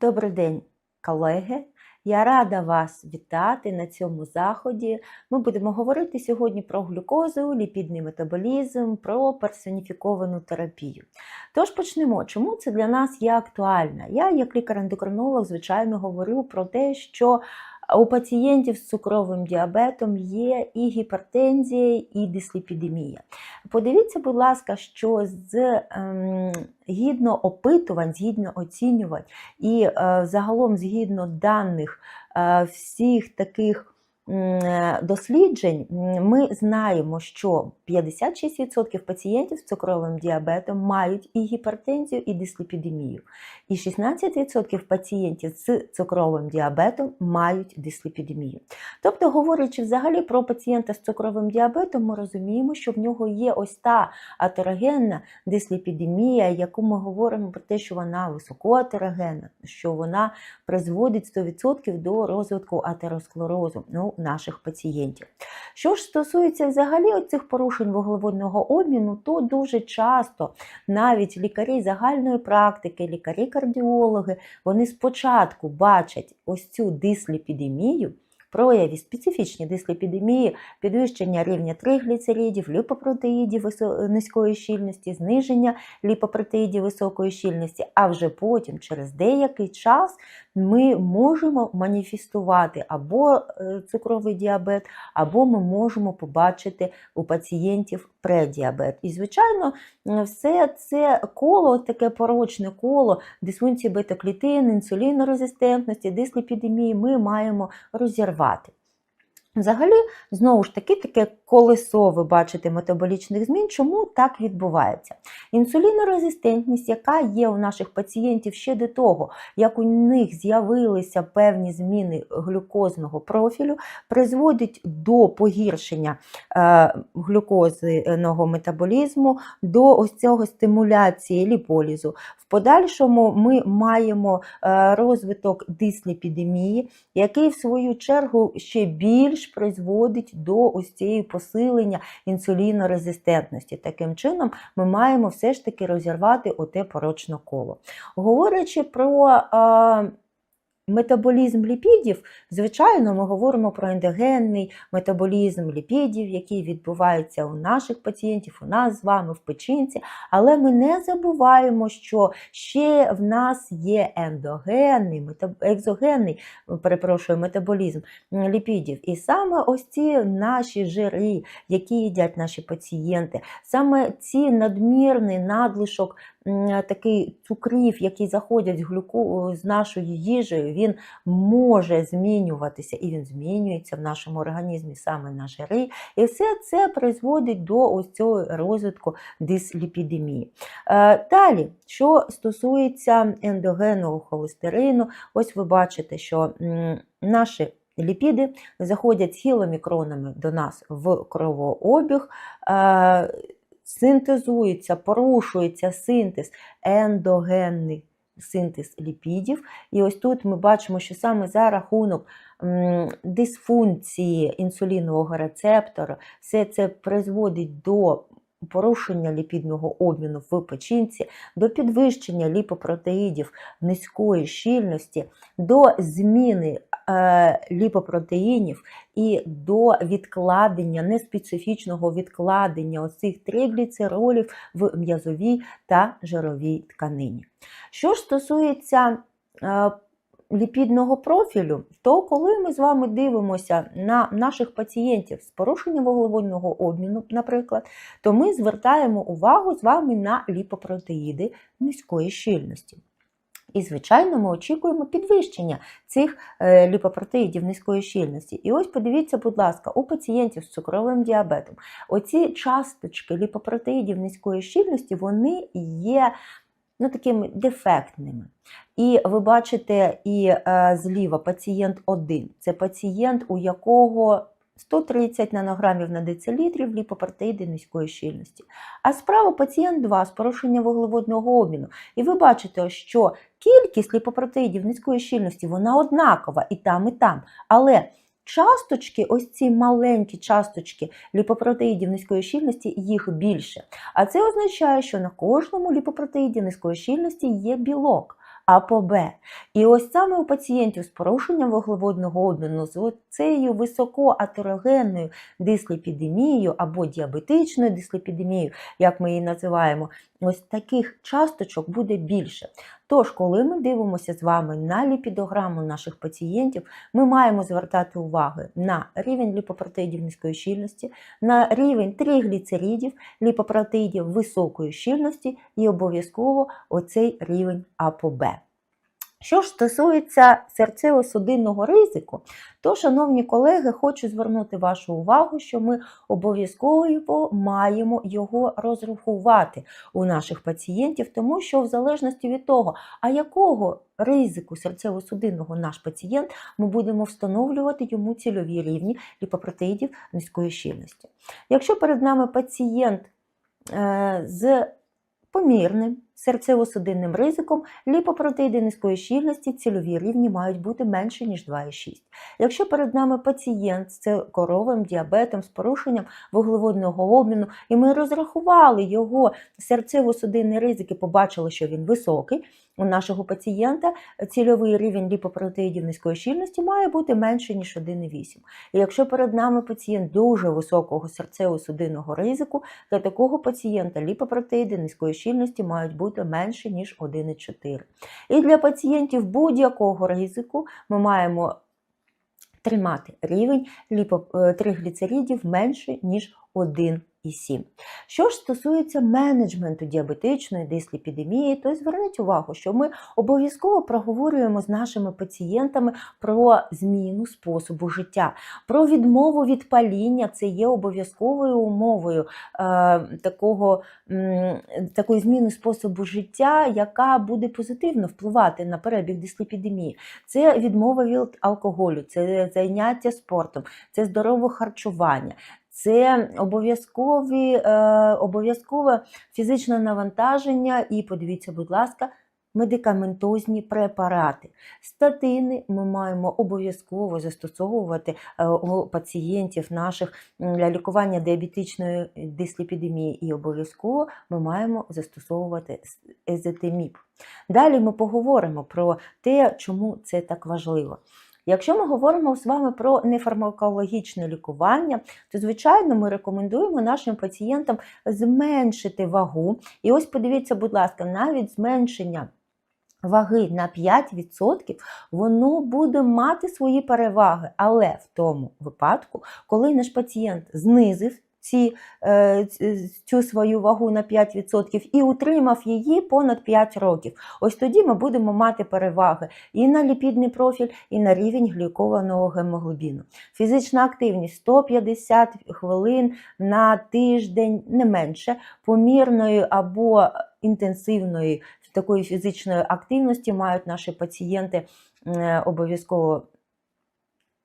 Добрий день, колеги! Я рада вас вітати на цьому заході. Ми будемо говорити сьогодні про глюкозу, ліпідний метаболізм, про персоніфіковану терапію. Тож почнемо. Чому це для нас є актуально? Я, як лікар-ендокринолог, звичайно, говорю про те, що у пацієнтів з цукровим діабетом є і гіпертензія, і дисліпідемія. Подивіться, будь ласка, що з ем, гідно опитувань, згідно оцінювань, і е, загалом згідно даних е, всіх таких досліджень, ми знаємо, що 56% пацієнтів з цукровим діабетом мають і гіпертензію, і дисліпідемію. І 16% пацієнтів з цукровим діабетом мають дисліпідемію. Тобто, говорячи взагалі про пацієнта з цукровим діабетом, ми розуміємо, що в нього є ось та атерогенна дисліпідемія, яку ми говоримо про те, що вона високоатерогенна, що вона призводить 100% до розвитку атеросклерозу у наших пацієнтів. Що ж стосується взагалі цих порушень вуглеводного обміну, то дуже часто навіть лікарі загальної практики, лікарі-кардіологи, вони спочатку бачать ось цю дисліпідемію, прояві специфічні дисліпідемії, підвищення рівня тригліцеридів, ліпопротеїдів низької щільності, зниження ліпопротеїдів високої щільності, а вже потім, через деякий час, ми можемо маніфестувати або е, цукровий діабет, або ми можемо побачити у пацієнтів предіабет. І, звичайно, все це коло, таке порочне коло дисфункції бета-клітин, інсулінорезистентності, дисліпідемії ми маємо розірвати. Взагалі, знову ж таки, таке колесо, ви бачите, метаболічних змін. Чому так відбувається? Інсулінорезистентність, яка є у наших пацієнтів ще до того, як у них з'явилися певні зміни глюкозного профілю, призводить до погіршення е, глюкозного метаболізму, до ось цього стимуляції ліполізу. В подальшому ми маємо е, розвиток дисліпідемії, який, в свою чергу, ще більш призводить до ось цієї посилення інсулінорезистентності. Таким чином, ми маємо все ж таки розірвати оте порочне коло. Говорячи про Метаболізм ліпідів, звичайно, ми говоримо про ендогенний метаболізм ліпідів, який відбувається у наших пацієнтів, у нас з вами в печінці, але ми не забуваємо, що ще в нас є ендогенний, екзогенний, перепрошую, метаболізм ліпідів. І саме ось ці наші жири, які їдять наші пацієнти, саме ці надмірний надлишок такий цукрів, який заходять з глюку з нашою їжею, він може змінюватися, і він змінюється в нашому організмі саме на жири. І все це призводить до ось цього розвитку дисліпідемії. Е, далі, що стосується ендогенного холестерину, ось ви бачите, що наші Ліпіди заходять хіломікронами до нас в кровообіг. Синтезується, порушується синтез, ендогенний синтез ліпідів. І ось тут ми бачимо, що саме за рахунок дисфункції інсулінового рецептора все це призводить до порушення ліпідного обміну в печінці, до підвищення ліпопротеїдів низької щільності, до зміни е, ліпопротеїнів і до відкладення, неспецифічного відкладення оцих тригліцеролів в м'язовій та жировій тканині. Що ж стосується е, ліпідного профілю, то коли ми з вами дивимося на наших пацієнтів з порушенням вуглеводного обміну, наприклад, то ми звертаємо увагу з вами на ліпопротеїди низької щільності. І, звичайно, ми очікуємо підвищення цих е, ліпопротеїдів низької щільності. І ось подивіться, будь ласка, у пацієнтів з цукровим діабетом оці часточки ліпопротеїдів низької щільності вони є ну, такими дефектними. І ви бачите, і е, зліва пацієнт 1 це пацієнт, у якого 130 нанограмів на децилітрів ліпопротеїди низької щільності. А справа пацієнт 2 з порушенням вуглеводного обміну. І ви бачите, що кількість ліпопротеїдів низької щільності вона однакова і там, і там. Але часточки, ось ці маленькі часточки ліпопротеїдів низької щільності, їх більше. А це означає, що на кожному ліпопротеїді низької щільності є білок. АПОБ. І ось саме у пацієнтів з порушенням вуглеводного обміну, з цією високоатерогенною дислепідемією або діабетичною дислепідемією, як ми її називаємо, ось таких часточок буде більше. Тож, коли ми дивимося з вами на ліпідограму наших пацієнтів, ми маємо звертати увагу на рівень ліпопротеїдів низької щільності, на рівень тригліцеридів, ліпопротеїдів високої щільності і обов'язково оцей рівень АПОБ. Що ж стосується серцево-судинного ризику, то, шановні колеги, хочу звернути вашу увагу, що ми обов'язково маємо його розрахувати у наших пацієнтів, тому що в залежності від того, а якого ризику серцево-судинного наш пацієнт, ми будемо встановлювати йому цільові рівні ліпопротеїдів низької щільності. Якщо перед нами пацієнт е, з помірним серцево-судинним ризиком ліпопротеїди низької щільності цільові рівні мають бути менше, ніж 2,6. Якщо перед нами пацієнт з цукровим діабетом, з порушенням вуглеводного обміну, і ми розрахували його серцево-судинний ризик і побачили, що він високий, у нашого пацієнта цільовий рівень ліпопротеїдів низької щільності має бути менше, ніж 1,8. І якщо перед нами пацієнт дуже високого серцево-судинного ризику, для такого пацієнта ліпопротеїди низької щільності мають бути менше, ніж 1,4. І для пацієнтів будь-якого ризику ми маємо тримати рівень тригліцеридів менше, ніж 1,4. Що ж стосується менеджменту діабетичної дисліпідемії, то зверніть увагу, що ми обов'язково проговорюємо з нашими пацієнтами про зміну способу життя, про відмову від паління це є обов'язковою умовою е, такого, м, такої зміни способу життя, яка буде позитивно впливати на перебіг дисліпідемії. Це відмова від алкоголю, це заняття спортом, це здорове харчування це обов'язкові, е, обов'язкове фізичне навантаження, і подивіться, будь ласка, медикаментозні препарати. Статини ми маємо обов'язково застосовувати е, у пацієнтів наших для лікування діабетичної дисліпідемії, і обов'язково ми маємо застосовувати езетеміп. Далі ми поговоримо про те, чому це так важливо. Якщо ми говоримо з вами про нефармакологічне лікування, то, звичайно, ми рекомендуємо нашим пацієнтам зменшити вагу. І ось подивіться, будь ласка, навіть зменшення. Ваги на 5%, воно буде мати свої переваги, але в тому випадку, коли наш пацієнт знизив ці, е, цю свою вагу на 5% і утримав її понад 5 років. Ось тоді ми будемо мати переваги і на ліпідний профіль, і на рівень глікованого гемоглобіну. Фізична активність 150 хвилин на тиждень, не менше, помірної або інтенсивної такої фізичної активності мають наші пацієнти е, обов'язково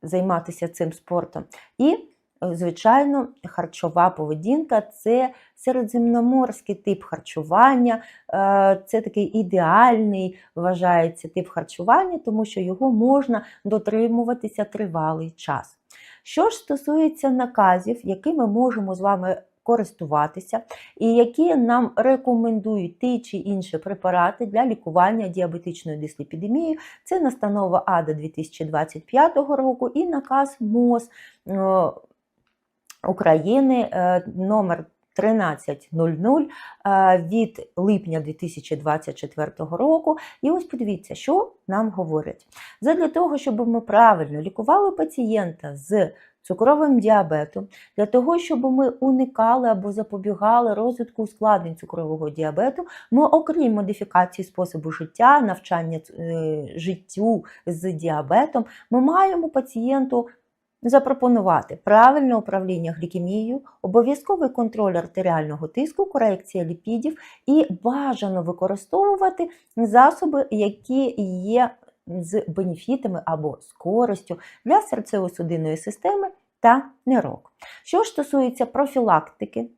займатися цим спортом. І Звичайно, харчова поведінка це середземноморський тип харчування, е, це такий ідеальний вважається тип харчування, тому що його можна дотримуватися тривалий час. Що ж стосується наказів, якими можемо з вами користуватися, і які нам рекомендують ті чи інші препарати для лікування діабетичної дисліпідемії, це настанова АДА 2025 року і наказ МОЗ. України е, номер 1300 е, від липня 2024 року. І ось подивіться, що нам говорять. Задля того, щоб ми правильно лікували пацієнта з цукровим діабетом, для того, щоб ми уникали або запобігали розвитку ускладнень цукрового діабету, ми, окрім модифікації способу життя, навчання е, життю з діабетом, ми маємо пацієнту запропонувати правильне управління глікемією, обов'язковий контроль артеріального тиску, корекція ліпідів і бажано використовувати засоби, які є з бенефітами або з користю для серцево-судинної системи та нирок. Що ж стосується профілактики,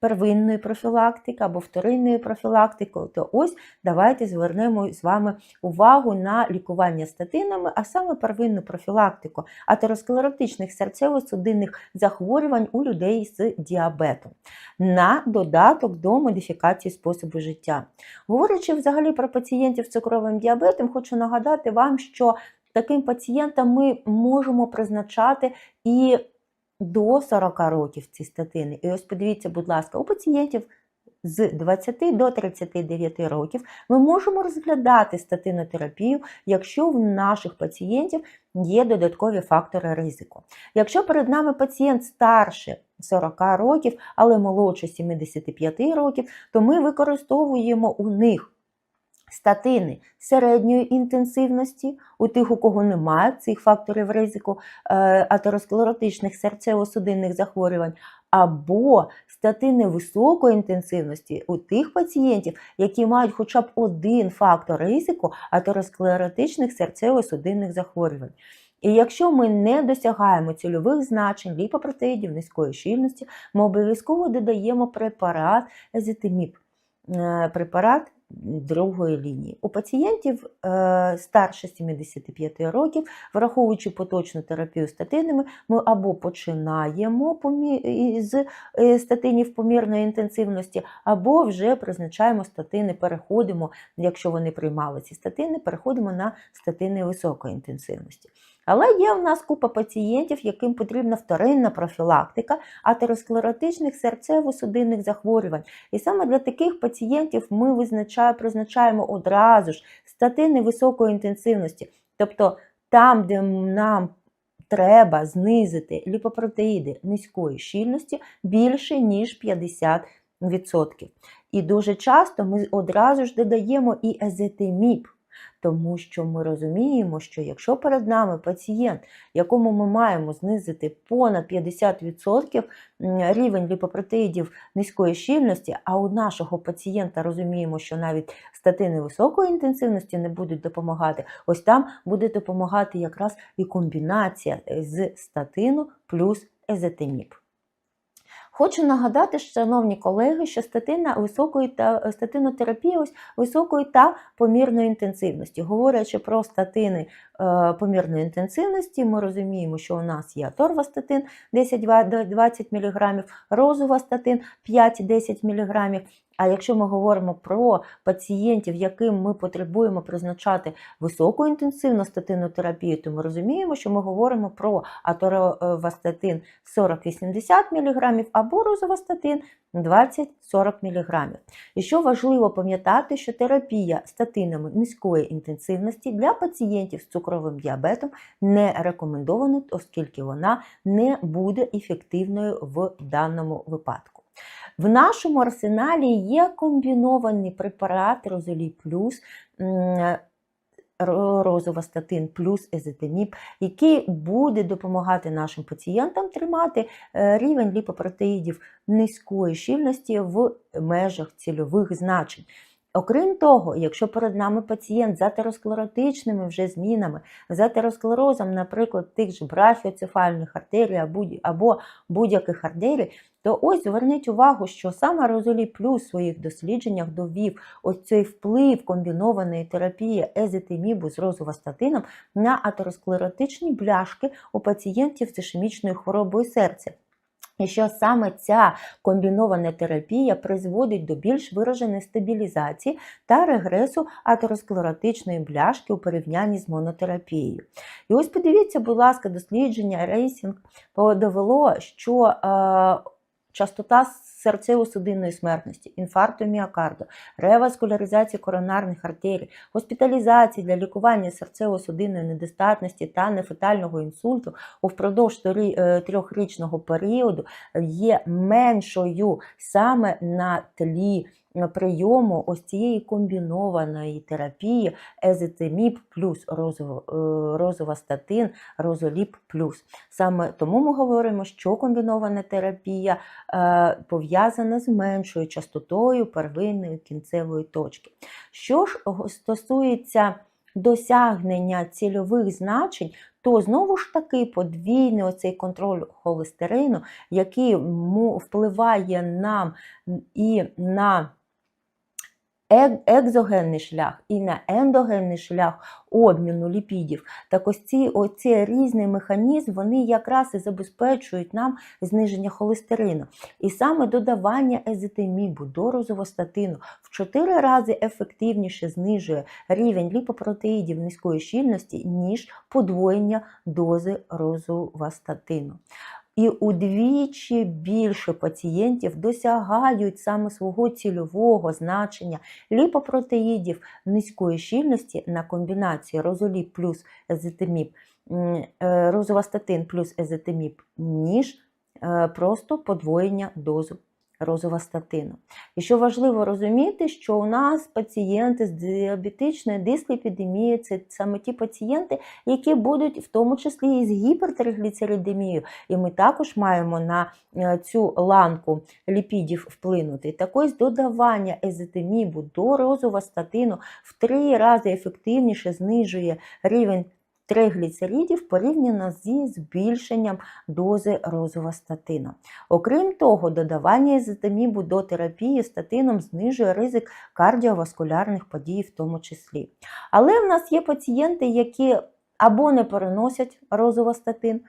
первинної профілактики або вторинної профілактики, то ось давайте звернемо з вами увагу на лікування статинами, а саме первинну профілактику атеросклеротичних серцево-судинних захворювань у людей з діабетом на додаток до модифікації способу життя. Говорячи взагалі про пацієнтів з цукровим діабетом, хочу нагадати вам, що таким пацієнтам ми можемо призначати і до 40 років ці статини. І ось подивіться, будь ласка, у пацієнтів з 20 до 39 років ми можемо розглядати статинотерапію, якщо в наших пацієнтів є додаткові фактори ризику. Якщо перед нами пацієнт старше 40 років, але молодше 75 років, то ми використовуємо у них статини середньої інтенсивності, у тих, у кого немає цих факторів ризику е, атеросклеротичних серцево-судинних захворювань, або статини високої інтенсивності у тих пацієнтів, які мають хоча б один фактор ризику атеросклеротичних серцево-судинних захворювань. І якщо ми не досягаємо цільових значень ліпопротеїдів низької щільності, ми обов'язково додаємо препарат езетиміп, е, препарат другої лінії. У пацієнтів е, старше 75 років, враховуючи поточну терапію статинами, ми або починаємо з е, статинів помірної інтенсивності, або вже призначаємо статини, переходимо, якщо вони приймали ці статини, переходимо на статини високої інтенсивності. Але є в нас купа пацієнтів, яким потрібна вторинна профілактика атеросклеротичних серцево-судинних захворювань. І саме для таких пацієнтів ми визначаємо, призначаємо одразу ж статини високої інтенсивності. Тобто там, де нам треба знизити ліпопротеїди низької щільності більше, ніж 50%. І дуже часто ми одразу ж додаємо і езетиміп тому що ми розуміємо, що якщо перед нами пацієнт, якому ми маємо знизити понад 50% рівень ліпопротеїдів низької щільності, а у нашого пацієнта розуміємо, що навіть статини високої інтенсивності не будуть допомагати, ось там буде допомагати якраз і комбінація з статину плюс езетиміп. Хочу нагадати, шановні колеги, що статина високої та статинотерапія ось високої та помірної інтенсивності. Говорячи про статини е, помірної інтенсивності, ми розуміємо, що у нас є торвастатин 10-20 мг, розувастатин 5-10 мг, а якщо ми говоримо про пацієнтів, яким ми потребуємо призначати високу інтенсивну статинотерапію, то ми розуміємо, що ми говоримо про аторвастатин 40-80 мг або розовастатин 20-40 мг. І що важливо пам'ятати, що терапія статинами низької інтенсивності для пацієнтів з цукровим діабетом не рекомендована, оскільки вона не буде ефективною в даному випадку. В нашому арсеналі є комбінований препарат Розолі плюс. Розовастатин плюс езетиміп, який буде допомагати нашим пацієнтам тримати е, рівень ліпопротеїдів низької щільності в межах цільових значень. Окрім того, якщо перед нами пацієнт з атеросклеротичними вже змінами, з атеросклерозом, наприклад, тих ж брафіоцефальних артерій або будь-яких артерій, то ось зверніть увагу, що саме Розолі Плюс в своїх дослідженнях довів ось цей вплив комбінованої терапії езетимібу з розовостатином на атеросклеротичні бляшки у пацієнтів з ішемічною хворобою серця. І що саме ця комбінована терапія призводить до більш вираженої стабілізації та регресу атеросклеротичної бляшки у порівнянні з монотерапією. І ось подивіться, будь ласка, дослідження рейсінг довело, що е, частота серцево-судинної смертності, інфаркту міокарду, реваскуляризації коронарних артерій, госпіталізації для лікування серцево-судинної недостатності та нефетального інсульту впродовж е, трьохрічного періоду є меншою саме на тлі прийому ось цієї комбінованої терапії езетеміп плюс е, розовастатин, розоліп плюс. Саме тому ми говоримо, що комбінована терапія е, пов'язана з меншою частотою первинної кінцевої точки. Що ж стосується досягнення цільових значень, то знову ж таки подвійний оцей контроль холестерину, який впливає нам і на екзогенний шлях, і на ендогенний шлях обміну ліпідів. Так ось ці оці різний механізм, вони якраз і забезпечують нам зниження холестерину. І саме додавання езотимібу до розовостатину в 4 рази ефективніше знижує рівень ліпопротеїдів низької щільності, ніж подвоєння дози розовостатину. І удвічі більше пацієнтів досягають саме свого цільового значення ліпопротеїдів низької щільності на комбінації розоліп плюс езетиміб, м, е, розовастатин плюс езетиміб, ніж е, просто подвоєння дозу розовастатину. І що важливо розуміти, що у нас пацієнти з діабетичною дисліпідемією це саме ті пацієнти, які будуть в тому числі і з гіпертригліцеридемією. І ми також маємо на е, цю ланку ліпідів вплинути. Так ось додавання езотимібу до розовастатину в три рази ефективніше знижує рівень тригліцеридів порівняно зі збільшенням дози розовостатину. Окрім того, додавання езотимібу до терапії статином знижує ризик кардіоваскулярних подій в тому числі. Але в нас є пацієнти, які або не переносять розовостатин,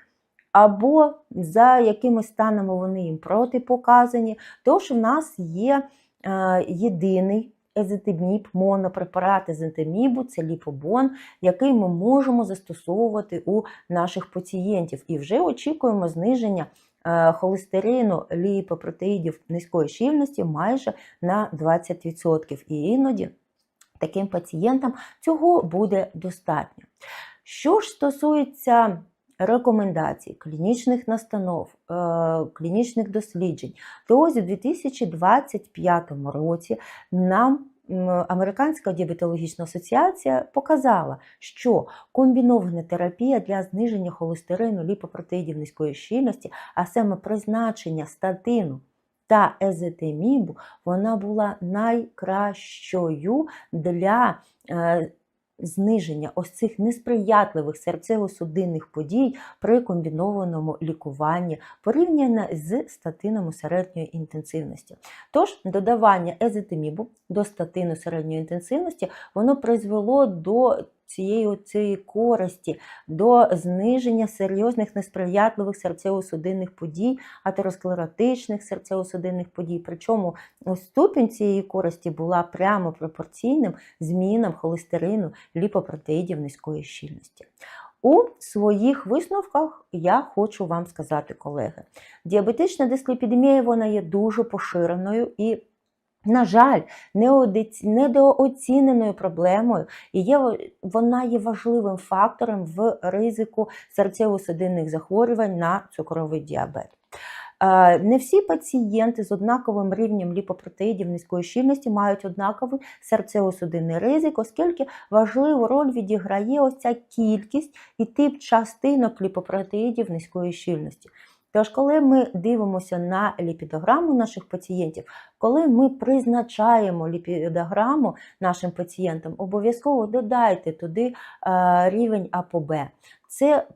або за якимись станами вони їм протипоказані. Тож в нас є е, єдиний езотиміб, монопрепарат езотимібу, це ліпобон, який ми можемо застосовувати у наших пацієнтів. І вже очікуємо зниження е, холестерину, ліпопротеїдів низької щільності майже на 20%. І іноді таким пацієнтам цього буде достатньо. Що ж стосується рекомендацій, клінічних настанов, е, клінічних досліджень, то ось у 2025 році нам Американська діабетологічна асоціація показала, що комбінована терапія для зниження холестерину, ліпопротеїдів низької щільності, а саме призначення статину та езетимібу, вона була найкращою для е, зниження ось цих несприятливих серцево-судинних подій при комбінованому лікуванні порівняно з статином середньої інтенсивності. Тож додавання езетимібу до статину середньої інтенсивності воно призвело до цієї цієї користі, до зниження серйозних несприятливих серцево-судинних подій, атеросклеротичних серцево-судинних подій. Причому ступінь цієї користі була прямо пропорційним змінам холестерину, ліпопротеїдів низької щільності. У своїх висновках я хочу вам сказати, колеги, діабетична дисліпідемія вона є дуже поширеною і на жаль, недооціненою проблемою, і є, вона є важливим фактором в ризику серцево-судинних захворювань на цукровий діабет. Е, Не всі пацієнти з однаковим рівнем ліпопротеїдів низької щільності мають однаковий серцево-судинний ризик, оскільки важливу роль відіграє ось ця кількість і тип частинок ліпопротеїдів низької щільності. Тож, коли ми дивимося на ліпідограму наших пацієнтів, коли ми призначаємо ліпідограму нашим пацієнтам, обов'язково додайте туди е, рівень АПОБ. Це,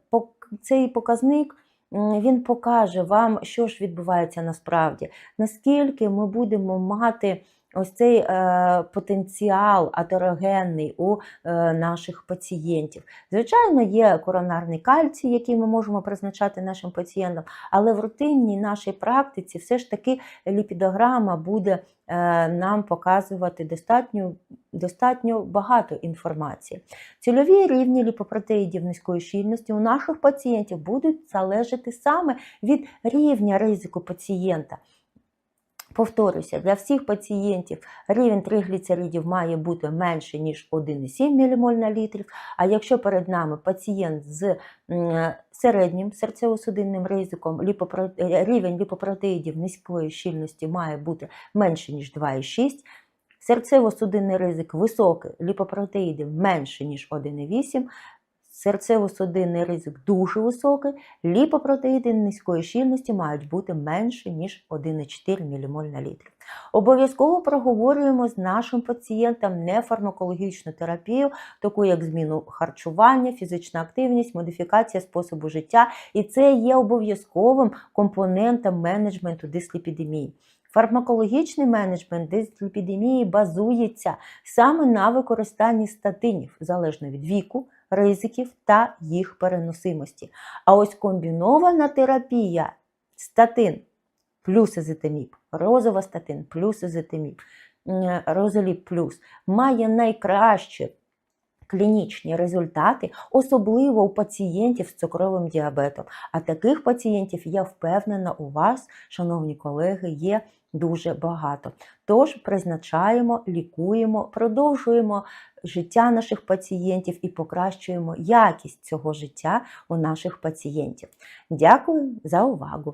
цей показник він покаже вам, що ж відбувається насправді, наскільки ми будемо мати ось цей е, потенціал атерогенний у е, наших пацієнтів. Звичайно, є коронарний кальцій, який ми можемо призначати нашим пацієнтам, але в рутинній нашій практиці все ж таки ліпідограма буде е, нам показувати достатньо, достатньо багато інформації. Цільові рівні ліпопротеїдів низької щільності у наших пацієнтів будуть залежати саме від рівня ризику пацієнта. Повторюся, для всіх пацієнтів рівень тригліцеридів має бути менше, ніж 1,7 ммоль на літрів. А якщо перед нами пацієнт з середнім серцево-судинним ризиком, е, рівень ліпопротеїдів низької щільності має бути менше, ніж 2,6, серцево-судинний ризик високий, ліпопротеїдів менше, ніж 1,8, серцево-судинний ризик дуже високий, ліпопротеїди низької щільності мають бути менше, ніж 1,4 ммоль на літр. Обов'язково проговорюємо з нашим пацієнтом нефармакологічну терапію, таку як зміну харчування, фізична активність, модифікація способу життя, і це є обов'язковим компонентом менеджменту дисліпідемії. Фармакологічний менеджмент дисліпідемії базується саме на використанні статинів залежно від віку, ризиків та їх переносимості. А ось комбінована терапія статин плюс езитиміб, розова статин плюс езитиміб, розоліп плюс має найкращі клінічні результати, особливо у пацієнтів з цукровим діабетом. А таких пацієнтів, я впевнена, у вас, шановні колеги, є дуже багато. Тож призначаємо, лікуємо, продовжуємо життя наших пацієнтів і покращуємо якість цього життя у наших пацієнтів. Дякую за увагу!